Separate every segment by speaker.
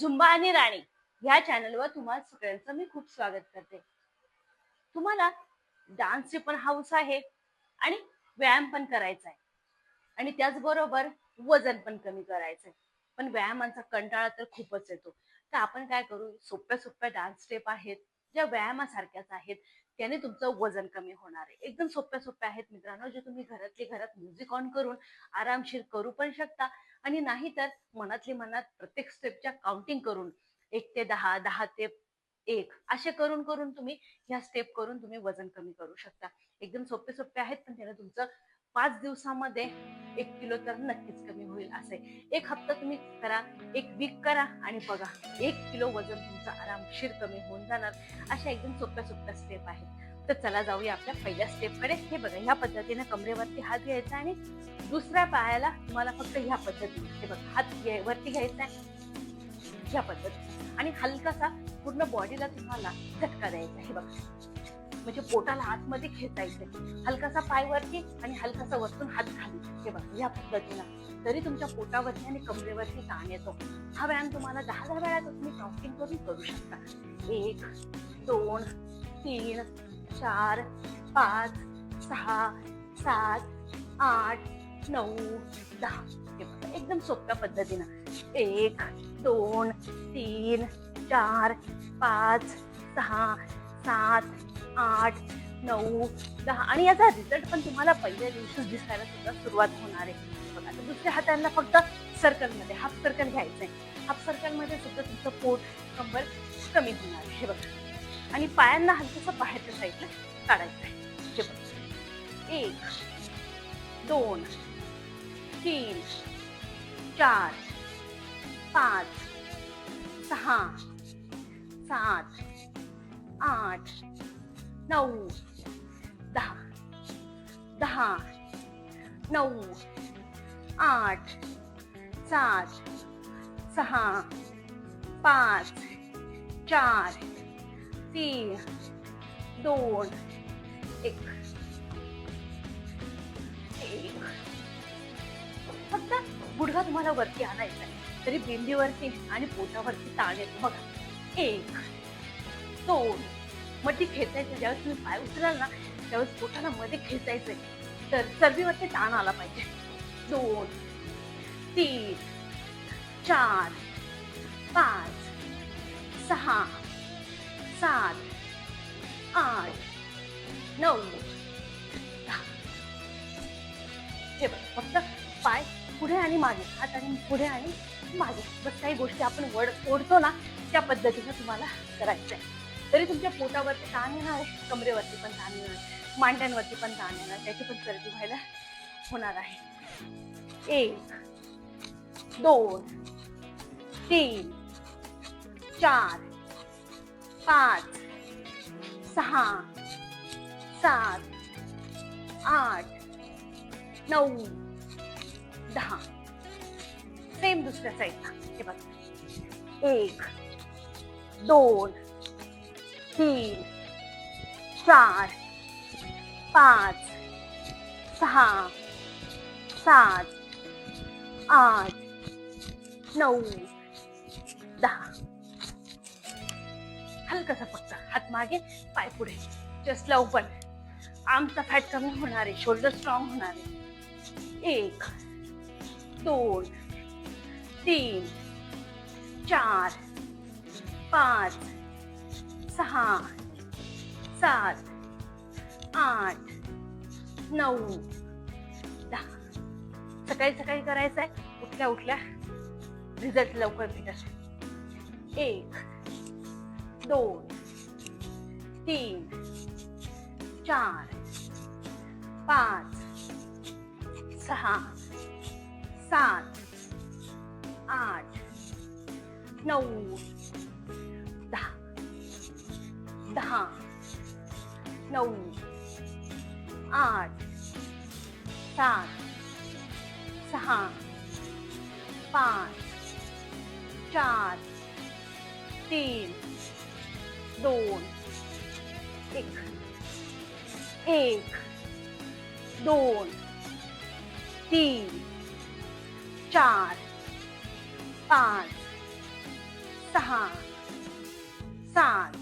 Speaker 1: Zumba आणि राणी ह्या चॅनलवर तुम्हाला सगळ्यांचं मी खूप स्वागत करते. तुम्हाला डान्सची पण हाऊस आहे आणि व्यायाम पण करायचा आहे. आणि त्याचबरोबर वजन पण कमी करायचं आहे. पण व्यायामांचा कंटाळा तर खूपच येतो. तर आपण काय करू? सोप्या सोप्या डान्स स्टेप आहेत. ज्या व्यायामासारख्याच आहेत त्याने तुमचं वजन कमी होणार आहे. एकदम सोप्या सोप्या आहेत मित्रांनो जे तुम्ही घरातले घरात म्युझिक ऑन करून आरामशीर करू पण शकता. आणि नाही तर मनातली मनात प्रत्येक स्टेपच्या काउंटिंग करून एक ते दहा दहा ते एक असे करून करून तुम्ही ह्या स्टेप करून तुम्ही वजन कमी करू शकता. एकदम सोपे सोपे आहेत पण त्याने तुमचं पाच दिवसामध्ये एक किलो तर नक्कीच कमी होईल असे एक हप्ता तुम्ही करा एक वीक करा आणि बघा एक किलो वजन तुमचं आरामशीर कमी होऊन जाणार. अशा एकदम सोप्या सोप्या स्टेप आहेत. तर चला जाऊया आपल्या पहिल्या स्टेपकडे हे बघा ह्या पद्धतीने कमरेवरती हात घ्यायचा आणि दुसऱ्या पायाला तुम्हाला फक्त ह्या पद्धतीने हे बघा हात घ्याय- वरती घ्यायचा आहे. ह्या पद्धतीने. आणि हलकासा पूर्ण बॉडीला तुम्हाला झटका द्यायचा हे बघा. म्हणजे पोटाला आतमध्ये खेचायचं हलकासा पाय वरती आणि हलकासा वरतून हात खाली. हे बघा या पद्धतीनं. तरी तुमच्या पोटावरती आणि कमरेवरती ताण येतो. हा व्यायाम तुम्हाला दहा दहा वेळा तुम्ही काउंटिंग करून करू शकता. एक दोन तीन चार पाच सहा सात आठ नऊ दहा. हे बघा एकदम सोप्या पद्धतीनं. एक दोन तीन चार पाच सहा सात आठ नऊ दहा. आणि याचा रिझल्ट पण तुम्हाला पहिल्या दिवशी दिसायला सुद्धा सुरुवात होणार आहे. बघा दुसऱ्या हातांना फक्त सर्कलमध्ये हाफ सर्कल घ्यायचं आहे हाफ सर्कलमध्ये सुद्धा तुमचं पोट कंबर कमी होणार आहे. हे बघा. आणि पायांना हलकंसं बाहेरच्या साईडला काढायचं आहे हे बघा. एक दोन तीन चार पाच सहा सात आठ नऊ दहा दहा नऊ आठ सात सहा पाच चार तीन दोन एक. एक. फक्त गुडघा तुम्हाला वरती आणायचा आहे. तरी बिंदीवरती आणि पोटावरती ताण येतो. बघा. एक दोन मग ती खेचायचं ज्यावेळेस तुम्ही पाय उचलाल ना त्यावेळेस पोटाला मध्ये खेचायचंय. तर चरबीवरती ताण आला पाहिजे. दोन तीन चार पाच सहा सात आठ नऊ दहा. हे बघ फक्त पाय पुढे आणि मागे हात आणि पुढे आणि मागे. बस काही गोष्टी आपण वड ओढतो ना त्या पद्धतीनं तुम्हाला करायचं आहे तरी तुमच्या पोटावरती ताण येणार आहे कमरेवरती पण ताण येणार मांड्यांवरती पण ताण येणार त्याची पण सर्दी व्हायला होणार आहे. एक दोन तीन चार पाच सहा सात आठ नऊ दहा. सेम दुसऱ्या साईडला हे बघा. एक दोन तीन चार पाच सहा सात आठ नऊ दहा. हलकसा फक्त हात मागे पाय पुढे. जस्ट लवकर आमचा फॅट कमी होणार आहे शोल्डर स्ट्रॉंग होणार आहे. एक दोन तीन चार पाच सहा सात आठ नऊ दहा. सकाळी सकाळी करायचं आहे उठल्या उठल्या रिझल्ट लवकर भेटत एक दोन तीन चार पाच सहा सात आठ नऊ दहा नऊ आठ सात सहा पाच चार तीन दोन एक एक दोन तीन चार पाच सहा सात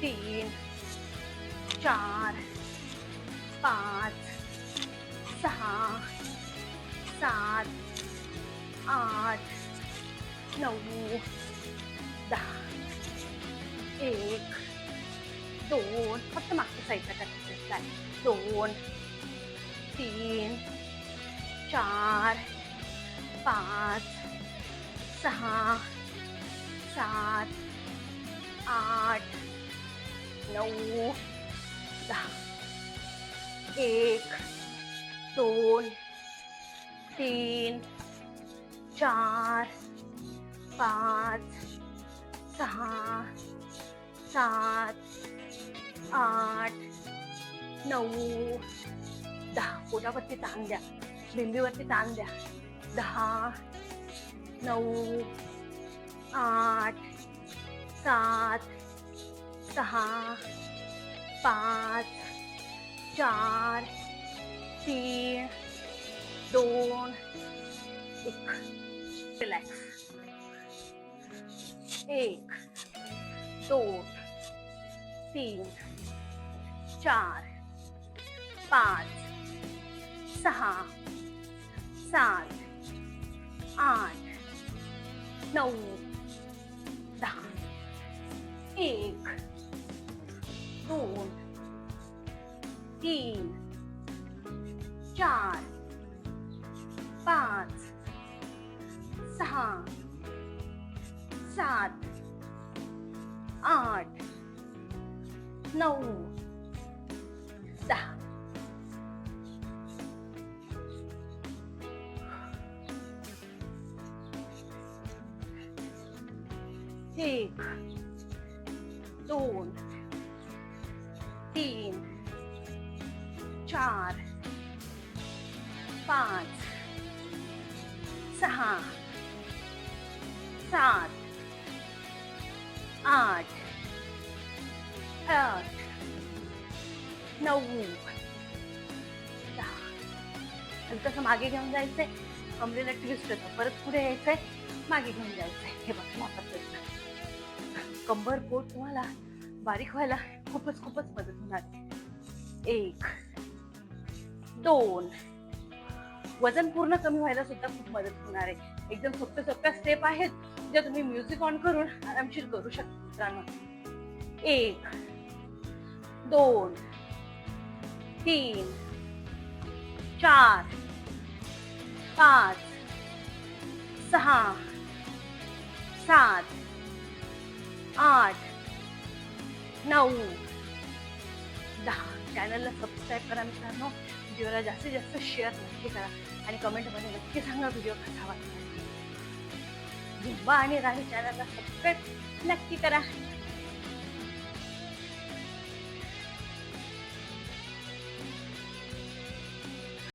Speaker 1: तीन चार पाच सहा सात आठ नऊ दहा. एक दोन. फक्त मागच्या साईडला करायचं चालेल दोन तीन चार पाच सहा सात आठ नऊ दहा एक दोन तीन चार पाच सहा सात आठ नऊ दहा. पोटावरती ताण द्या? बिंबीवरती ताण द्या. दहा नऊ आठ सात सहा पाच चार तीन दोन एक रिलॅक्स एक दोन तीन चार पाच सहा सात आठ नऊ दहा एक दोन तीन चार पाच सहा सात आठ नऊ दहा. एक दोन तीन चार पाच सहा सात आठ आठ नऊ दहा. आणि तसं मागे घेऊन जायचंय. कमरेला ट्विस्ट होतं. परत पुढे यायचंय. मागे घेऊन जायचंय. हे बघा कंबर पोट तुम्हाला बारीक व्हायला खूपच खूपच मदत होणार आहे. एक दोन वजन पूर्ण कमी व्हायला सुद्धा खूप मदत होणार आहे एकदम सोप्या सोप्या स्टेप आहेत ज्या तुम्ही म्युझिक ऑन करून आरामशीर करू शकता मित्रांनो एक दोन तीन चार पाच सहा सात आठ नऊ. दहा. चॅनलला सबस्क्राईब करा मित्रांनो. व्हिडिओला जास्तीत जास्त शेअर नक्की करा. आणि कमेंटमध्ये नक्की सांगा व्हिडिओ कसा वाटला. झुंबा आणि राणी चॅनलला सबस्क्राईब नक्की करा.